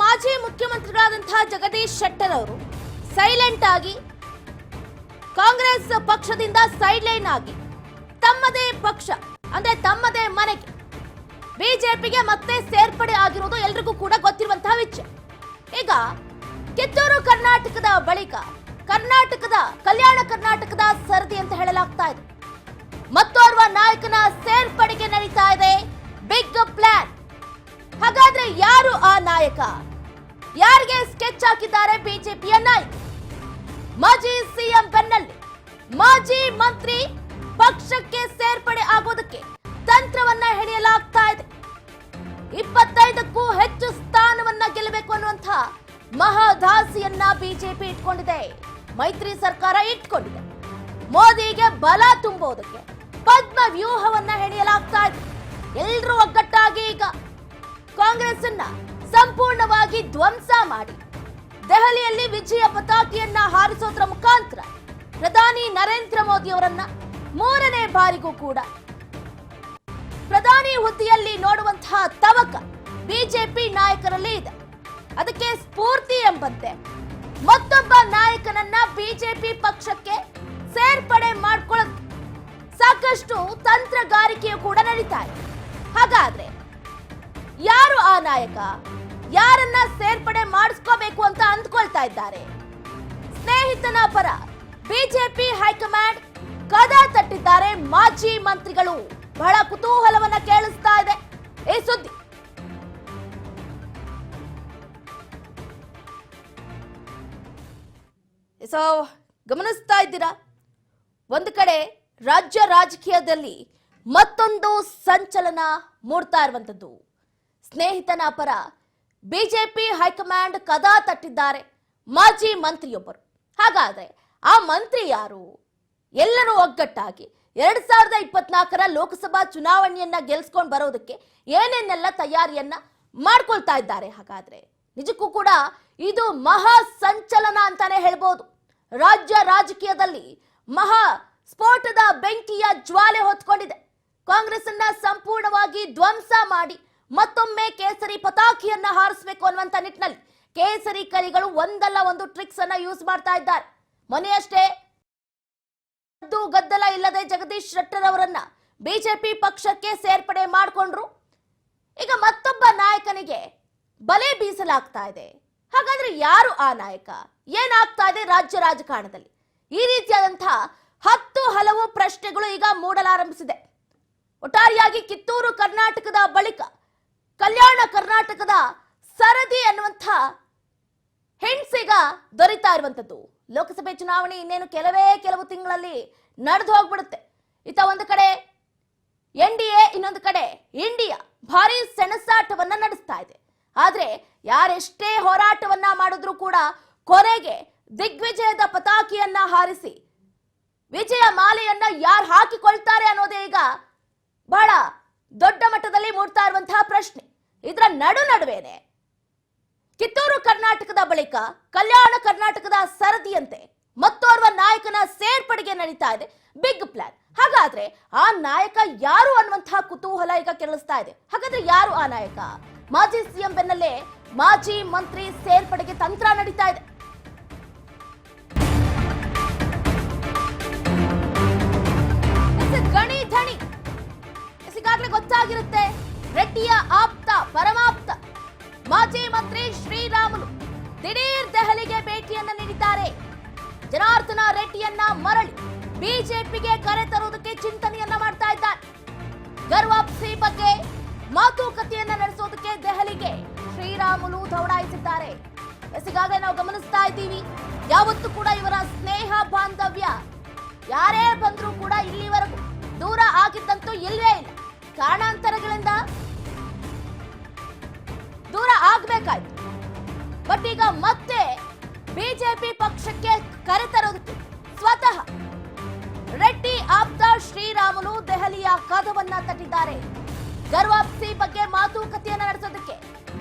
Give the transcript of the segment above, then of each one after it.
ಮಾಜಿ ಮುಖ್ಯಮಂತ್ರಿಗಳಾದಂತಹ ಜಗದೀಶ್ ಶೆಟ್ಟರ್ ಅವರು ಸೈಲೆಂಟ್ ಆಗಿ ಕಾಂಗ್ರೆಸ್ ಪಕ್ಷದಿಂದ ಸೈಡ್ ಲೈನ್ ಆಗಿ ತಮ್ಮದೇ ಪಕ್ಷ, ಅಂದ್ರೆ ತಮ್ಮದೇ ಮನೆಗೆ ಬಿಜೆಪಿಗೆ ಮತ್ತೆ ಸೇರ್ಪಡೆ ಆಗಿರೋದು ಎಲ್ರಿಗೂ ಕೂಡ ಗೊತ್ತಿರುವಂತಹ ವಿಷಯ. ಈಗ ಕಿತ್ತೂರು ಕರ್ನಾಟಕದ ಬಳಿಕ ಕರ್ನಾಟಕದ, ಕಲ್ಯಾಣ ಕರ್ನಾಟಕದ ಸರದಿ ಅಂತ ಹೇಳಲಾಗ್ತಾ ಇದೆ. ಮತ್ತೋರ್ವ ನಾಯಕನ ಸೇರ್ಪಡೆಗೆ ನಡೀತಾ ಇದೆ ಬಿಗ್ ಪ್ಲಾನ್. ಹಾಗಾದ್ರೆ ಯಾರು ಆ ನಾಯಕ? ಯಾರಿಗೆ ಸ್ಕೆಚ್ ಹಾಕಿದ್ದಾರೆ ಬಿಜೆಪಿಯ ನಾಯಕ? ಮಾಜಿ ಸಿಎಂ ಬೆನ್ನಲ್ಲಿ ಮಾಜಿ ಮಂತ್ರಿ ಪಕ್ಷಕ್ಕೆ ಸೇರ್ಪಡೆ ಆಗೋದಕ್ಕೆ ತಂತ್ರವನ್ನ ಹೆಣೆಯಲಾಗ್ತಾ ಇದೆ. ಇಪ್ಪತ್ತೈದಕ್ಕೂ ಹೆಚ್ಚು ಸ್ಥಾನವನ್ನ ಗೆಲ್ಲಬೇಕು ಅನ್ನುವಂತಹ ಮಹಾದಾಸಿಯನ್ನ ಬಿಜೆಪಿ ಇಟ್ಕೊಂಡಿದೆ. ಮೈತ್ರಿ ಸರ್ಕಾರ ಇಟ್ಕೊಂಡಿದೆ. ಮೋದಿಗೆ ಬಲ ತುಂಬೋದಕ್ಕೆ ಪದ್ಮ ವ್ಯೂಹವನ್ನ ಹೆಣೆಯಲಾಗ್ತಾ ಇದೆ. ಎಲ್ಲರೂ ಒಗ್ಗಟ್ಟಾಗಿ ಈಗ ಕಾಂಗ್ರೆಸ್ ಅನ್ನ ಸಂಪೂರ್ಣವಾಗಿ ಧ್ವಂಸ ಮಾಡಿ. ದೆಹಲಿಯಲ್ಲಿ ವಿಜಯ ಪತಾಕೆಯನ್ನ ಹಾರಿಸೋದ್ರ ಮುಖಾಂತರ ಪ್ರಧಾನಿ ನರೇಂದ್ರ ಮೋದಿ ಅವರನ್ನ ಮೂರನೇ ಬಾರಿಗೂ ಕೂಡ ಪ್ರಧಾನಿ ಹುದ್ದೆಯಲ್ಲಿ ನೋಡುವಂತಹ ತವಕ ಬಿಜೆಪಿ ನಾಯಕರಲ್ಲಿ ಇದೆ. ಅದಕ್ಕೆ ಸ್ಫೂರ್ತಿ ಎಂಬಂತೆ ಮತ್ತೊಬ್ಬ ನಾಯಕನನ್ನ ಬಿಜೆಪಿ ಪಕ್ಷಕ್ಕೆ ಸೇರ್ಪಡೆ ಮಾಡ್ಕೊಳ್ಳೋದು ಸಾಕಷ್ಟು ತಂತ್ರಗಾರಿಕೆಯು ಕೂಡ ನಡೀತಾ ಇದೆ. ಹಾಗಾದ್ರೆ ನಾಯಕ. ಯಾರನ್ನ ಸೇರ್ಪಡೆ ಮಾಡಿಸ್ಕೋಬೇಕು ಅಂತ ಅಂದ್ಕೊಳ್ತಾ ಇದ್ದಾರೆ. ಸ್ನೇಹಿತನ ಪರ ಬಿಜೆಪಿ ಹೈಕಮಾಂಡ್ ಕದ ತಟ್ಟಿದ್ದಾರೆ ಮಾಜಿ ಮಂತ್ರಿಗಳು. ಬಹಳ ಕುತೂಹಲವನ್ನ ಕೇಳಿಸ್ತಾ ಇದೆ. ಈ ಸುದ್ದಿ. ಸೊ ಗಮನಿಸ್ತಾ ಇದ್ದೀರಾ? ಒಂದು ಕಡೆ ರಾಜ್ಯ ರಾಜಕೀಯದಲ್ಲಿ ಮತ್ತೊಂದು ಸಂಚಲನ ಮೂಡ್ತಾ ಇರುವಂತದ್ದು ಸ್ನೇಹಿತನ ಪರ ಬಿಜೆಪಿ ಹೈಕಮಾಂಡ್ ಕದ ತಟ್ಟಿದ್ದಾರೆ ಮಾಜಿ ಮಂತ್ರಿಯೊಬ್ಬರು. ಹಾಗಾದ್ರೆ ಆ ಮಂತ್ರಿ ಯಾರು? ಎಲ್ಲರೂ ಒಗ್ಗಟ್ಟಾಗಿ ಎರಡ್ ಸಾವಿರದ ಇಪ್ಪತ್ನಾಲ್ಕರ ಲೋಕಸಭಾ ಚುನಾವಣೆಯನ್ನ ಗೆಲ್ಸ್ಕೊಂಡು ಬರೋದಕ್ಕೆ ಏನೇನೆಲ್ಲ ತಯಾರಿಯನ್ನ ಮಾಡ್ಕೊಳ್ತಾ ಇದ್ದಾರೆ ಹಾಗಾದ್ರೆ? ನಿಜಕ್ಕೂ ಕೂಡ ಇದು ಮಹಾ ಸಂಚಲನ ಅಂತಾನೆ ಹೇಳ್ಬೋದು. ರಾಜ್ಯ ರಾಜಕೀಯದಲ್ಲಿ ಮಹಾ ಸ್ಫೋಟದ ಬೆಂಕಿಯ ಜ್ವಾಲೆ ಹೊತ್ಕೊಂಡಿದೆ. ಕಾಂಗ್ರೆಸ್ ಅನ್ನ ಸಂಪೂರ್ಣವಾಗಿ ಧ್ವಂಸ ಮಾಡಿ ಮತ್ತೊಮ್ಮೆ ಕೇಸರಿ ಪತಾಕಿಯನ್ನ ಹಾರಿಸಬೇಕು ಅನ್ನುವಂತ ನಿಟ್ಟಿನಲ್ಲಿ ಕೇಸರಿ ಕಲಿಗಳು ಒಂದಲ್ಲ ಒಂದು ಟ್ರಿಕ್ಸ್ ಅನ್ನ ಯೂಸ್ ಮಾಡ್ತಾ ಇದ್ದಾರೆ. ಮೊನ್ನೆಯಷ್ಟೇ ಗದ್ದು ಗದ್ದಲ ಇಲ್ಲದೆ ಜಗದೀಶ್ ಶೆಟ್ಟರ್ ಅವರನ್ನ ಬಿಜೆಪಿ ಪಕ್ಷಕ್ಕೆ ಸೇರ್ಪಡೆ ಮಾಡಿಕೊಂಡ್ರು. ಈಗ ಮತ್ತೊಬ್ಬ ನಾಯಕನಿಗೆ ಬಲೆ ಬೀಸಲಾಗ್ತಾ ಇದೆ. ಹಾಗಾದ್ರೆ ಯಾರು ಆ ನಾಯಕ? ಏನಾಗ್ತಾ ಇದೆ ರಾಜ್ಯ ರಾಜಕಾರಣದಲ್ಲಿ? ಈ ರೀತಿಯಾದಂತಹ ಹತ್ತು ಹಲವು ಪ್ರಶ್ನೆಗಳು ಈಗ ಮೂಡಲಾರಂಭಿಸಿದೆ. ಒಟ್ಟಾರೆಯಾಗಿ ಕಿತ್ತೂರು ಕರ್ನಾಟಕದ ಬಳಿಕ ಕಲ್ಯಾಣ ಕರ್ನಾಟಕದ ಸರದಿ ಅನ್ನುವಂಥ ಹೆಣ್ಸಿಗ ದೊರೀತಾ ಇರುವಂತದ್ದು ಲೋಕಸಭೆ ಚುನಾವಣೆ ಇನ್ನೇನು ಕೆಲವೇ ಕೆಲವು ತಿಂಗಳಲ್ಲಿ ನಡೆದು ಹೋಗ್ಬಿಡುತ್ತೆ. ಈತ ಒಂದು ಕಡೆ ಎನ್ ಡಿ ಎ, ಇನ್ನೊಂದು ಕಡೆ ಇಂಡಿಯಾ ಭಾರಿ ಸೆಣಸಾಟವನ್ನ ನಡೆಸ್ತಾ ಇದೆ. ಆದ್ರೆ ಯಾರೆಷ್ಟೇ ಹೋರಾಟವನ್ನ ಮಾಡಿದ್ರು ಕೂಡ ಕೊನೆಗೆ ದಿಗ್ವಿಜಯದ ಪತಾಕಿಯನ್ನ ಹಾರಿಸಿ ವಿಜಯ ಮಾಲೆಯನ್ನ ಯಾರು ಹಾಕಿಕೊಳ್ತಾರೆ ಅನ್ನೋದೇ ಈಗ ಬಹಳ ದೊಡ್ಡ ಮಟ್ಟದಲ್ಲಿ ಮೂಡ್ತಾ ಇರುವಂತಹ ಪ್ರಶ್ನೆ. ಇದರ ನಡು ನಡುವೆನೆ. ಕಿತ್ತೂರು ಕರ್ನಾಟಕದ ಬಳಿಕ, ಕಲ್ಯಾಣ ಕರ್ನಾಟಕದ ಸರದಿಯಂತೆ ಮತ್ತೋರ್ವ ನಾಯಕನ ಸೇರ್ಪಡೆಗೆ ನಡೀತಾ ಇದೆ. ಬಿಗ್ ಪ್ಲಾನ್ ಹಾಗಾದ್ರೆ ಆ ನಾಯಕ ಯಾರು ಅನ್ನುವಂತಹ ಕುತೂಹಲ ಈಗ ಕೆರಳಿಸ್ತಾ ಇದೆ. ಹಾಗಾದ್ರೆ ಯಾರು ಆ ನಾಯಕ? ಮಾಜಿ ಸಿಎಂ ಬೆನ್ನಲ್ಲೇ ಮಾಜಿ ಮಂತ್ರಿ ಸೇರ್ಪಡೆಗೆ ತಂತ್ರ ನಡೀತಾ ಇದೆ. ಗಣಿ ಧಣಿ. ಈಗಾಗಲೇ ಗೊತ್ತಾಗಿರುತ್ತೆ. ರೆಡ್ಡಿಯ ಆಪ್ತ ಪರಮಾಪ್ತ ಮಾಜಿ ಮಂತ್ರಿ ಶ್ರೀರಾಮುಲು ದಿಢೀರ್ ದೆಹಲಿಗೆ ಭೇಟಿಯನ್ನ ನೀಡಿದ್ದಾರೆ. ಜನಾರ್ದನ ರೆಡ್ಡಿಯನ್ನ ಮರಳಿ ಬಿಜೆಪಿಗೆ ಕರೆ ತರುವುದಕ್ಕೆ ಚಿಂತನೆಯನ್ನ ಮಾಡ್ತಾ ಇದ್ದಾರೆ. ಗರ್ವಾಪ್ಸಿ ಬಗ್ಗೆ ಮಾತುಕತೆಯನ್ನ ನಡೆಸೋದಕ್ಕೆ ದೆಹಲಿಗೆ ಶ್ರೀರಾಮುಲು ದೌಡಾಯಿಸಿದ್ದಾರೆ. ಈಗಾಗಲೇ ನಾವು ಗಮನಿಸ್ತಾ ಇದ್ದೀವಿ, ಯಾವತ್ತೂ ಕೂಡ ಇವರ ಸ್ನೇಹ ಬಾಂಧವ್ಯ ಯಾರೇ ಬಂದರೂ ಕೂಡ ಇಲ್ಲಿವರೆಗೂ ದೂರ ಆಗಿದ್ದಂತೂ ಇಲ್ಲವೇ ಇಲ್ಲ. ಕಾರಣಾಂತರಗಳಿಂದ ದೂರ ಆಗ್ಬೇಕಾಯ್ತು. ಬಟ್ ಈಗ ಮತ್ತೆ ಬಿಜೆಪಿ ಪಕ್ಷಕ್ಕೆ ಕರೆತರೋದಕ್ಕೆ ಸ್ವತಃ ರೆಡ್ಡಿ ಆಪ್ತ ಶ್ರೀರಾಮುಲು ದೆಹಲಿಯ ಕದವನ್ನ ತಟ್ಟಿದ್ದಾರೆ. ಗರ್ವಾಪ್ಸಿ ಬಗ್ಗೆ ಮಾತುಕತೆಯನ್ನ ನಡೆಸೋದಕ್ಕೆ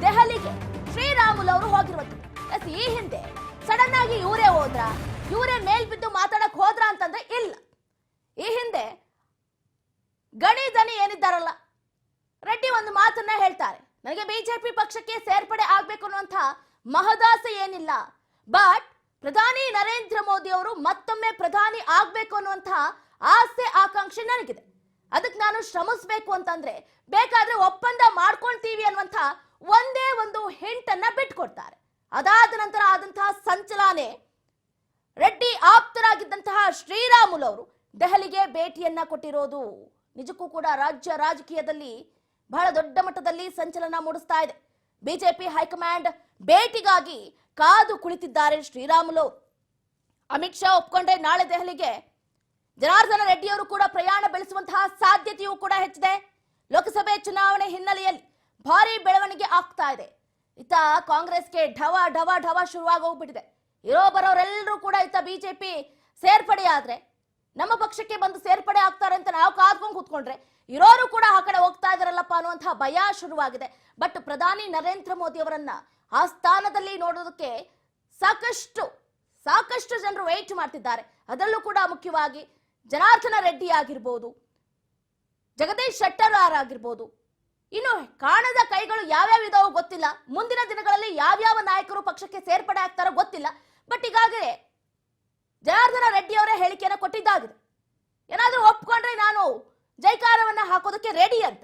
ದೆಹಲಿಗೆ ಶ್ರೀರಾಮುಲು ಅವರು ಹೋಗಿರುವುದು ಈ ಹಿಂದೆ ಸಡನ್ ಆಗಿ ಇವರೇ ಹೋದ್ರ? ಇವರೇ ಮೇಲ್ಬಿದ್ದು ಮಾತಾಡಕ್ ಹೋದ್ರ ಅಂತಂದ್ರೆ ಇಲ್ಲ. ಈ ಹಿಂದೆ ಗಣಿ ದನಿ ಏನಿದ್ದಾರಲ್ಲ, ರೆಡ್ಡಿ ಒಂದು ಮಾತನ್ನ ಹೇಳ್ತಾರೆ. ನನಗೆ ಬಿಜೆಪಿ ಪಕ್ಷಕ್ಕೆ ಸೇರ್ಪಡೆ ಆಗ್ಬೇಕು ಅನ್ನುವಂತ ಮಹದಾಸೆ ಏನಿಲ್ಲ. ಬಟ್ ಪ್ರಧಾನಿ ನರೇಂದ್ರ ಮೋದಿ ಅವರು ಮತ್ತೊಮ್ಮೆ ಪ್ರಧಾನಿ ಆಗ್ಬೇಕು ಅನ್ನುವಂಥ ಆಸೆ, ಆಕಾಂಕ್ಷೆ ನನಗಿದೆ. ಅದಕ್ಕೆ ನಾನು ಶ್ರಮಿಸ್ಬೇಕು ಅಂತಂದ್ರೆ ಬೇಕಾದ್ರೆ ಒಪ್ಪಂದ ಮಾಡ್ಕೊಳ್ತೀವಿ ಅನ್ನುವಂಥ ಒಂದೇ ಒಂದು ಹಿಂಟನ್ನ ಬಿಟ್ಕೊಡ್ತಾರೆ. ಅದಾದ ನಂತರ ಆದಂತಹ ಸಂಚಲನೆ, ರೆಡ್ಡಿ ಆಪ್ತರಾಗಿದ್ದಂತಹ ಶ್ರೀರಾಮುಲು ಅವರು ದೆಹಲಿಗೆ ಭೇಟಿಯನ್ನ ಕೊಟ್ಟಿರೋದು. ನಿಜಕ್ಕೂ ಕೂಡ ರಾಜ್ಯ ರಾಜಕೀಯದಲ್ಲಿ ಬಹಳ ದೊಡ್ಡ ಮಟ್ಟದಲ್ಲಿ ಸಂಚಲನ ಮೂಡಿಸ್ತಾ ಇದೆ. ಬಿಜೆಪಿ ಹೈಕಮಾಂಡ್ ಭೇಟಿಗಾಗಿ ಕಾದು ಕುಳಿತಿದ್ದಾರೆ ಶ್ರೀರಾಮುಲು. ಅಮಿತ್ ಶಾ ಒಪ್ಕೊಂಡ್ರೆ ನಾಳೆ ದೆಹಲಿಗೆ. ಜನಾರ್ದನ ರೆಡ್ಡಿಯವರು ಕೂಡ ಪ್ರಯಾಣ ಬೆಳೆಸುವಂತಹ ಸಾಧ್ಯತೆಯೂ ಕೂಡ ಹೆಚ್ಚಿದೆ. ಲೋಕಸಭೆ ಚುನಾವಣೆ ಹಿನ್ನೆಲೆಯಲ್ಲಿ ಭಾರಿ ಬೆಳವಣಿಗೆ ಆಗ್ತಾ ಇದೆ. ಇತ್ತ ಕಾಂಗ್ರೆಸ್ಗೆ ಢವ ಢವ ಢವ ಶುರುವಾಗೋಗ್ಬಿಟ್ಟಿದೆ. ಇರೋ ಬರೋರೆಲ್ಲರೂ ಕೂಡ ಇತ್ತ ಬಿಜೆಪಿ ಸೇರ್ಪಡೆ ಆದ್ರೆ ನಮ್ಮ ಪಕ್ಷಕ್ಕೆ ಬಂದು ಸೇರ್ಪಡೆ ಆಗ್ತಾರೆ ಅಂತ ನಾವು ಕಾದ್ಕೊಂಡು ಕೂತ್ಕೊಂಡ್ರೆ ಇರೋರು ಕೂಡ ಆ ಕಡೆ ಹೋಗ್ತಾ ಇದಾರಲ್ಲಪ್ಪ ಅನ್ನುವಂತಹ ಭಯ ಶುರುವಾಗಿದೆ. ಬಟ್ ಪ್ರಧಾನಿ ನರೇಂದ್ರ ಮೋದಿ ಅವರನ್ನ ಆ ಸ್ಥಾನದಲ್ಲಿ ನೋಡೋದಕ್ಕೆ ಸಾಕಷ್ಟು ಸಾಕಷ್ಟು ಜನರು ವೆಯ್ಟ್ ಮಾಡ್ತಿದ್ದಾರೆ. ಅದರಲ್ಲೂ ಕೂಡ ಮುಖ್ಯವಾಗಿ ಜನಾರ್ದನ ರೆಡ್ಡಿ ಆಗಿರ್ಬೋದು, ಜಗದೀಶ್ ಶೆಟ್ಟರ್ ಆಗಿರ್ಬೋದು. ಇನ್ನು ಕಾಣದ ಕೈಗಳು ಯಾವ್ಯಾವ ಇದಾವೋ ಗೊತ್ತಿಲ್ಲ. ಮುಂದಿನ ದಿನಗಳಲ್ಲಿ ಯಾವ್ಯಾವ ನಾಯಕರು ಪಕ್ಷಕ್ಕೆ ಸೇರ್ಪಡೆ ಆಗ್ತಾರೋ ಗೊತ್ತಿಲ್ಲ. ಬಟ್ ಈಗಾಗಲೇ ಜನಾರ್ದನ ರೆಡ್ಡಿ ಅವರೇ ಹೇಳಿಕೆಯನ್ನು ಕೊಟ್ಟಿದ್ದಾಗಿದೆ. ಏನಾದರೂ ಒಪ್ಕೊಂಡ್ರೆ ನಾನು ಜೈಕಾರವನ್ನ ಹಾಕೋದಕ್ಕೆ ರೆಡಿ ಅಂತ.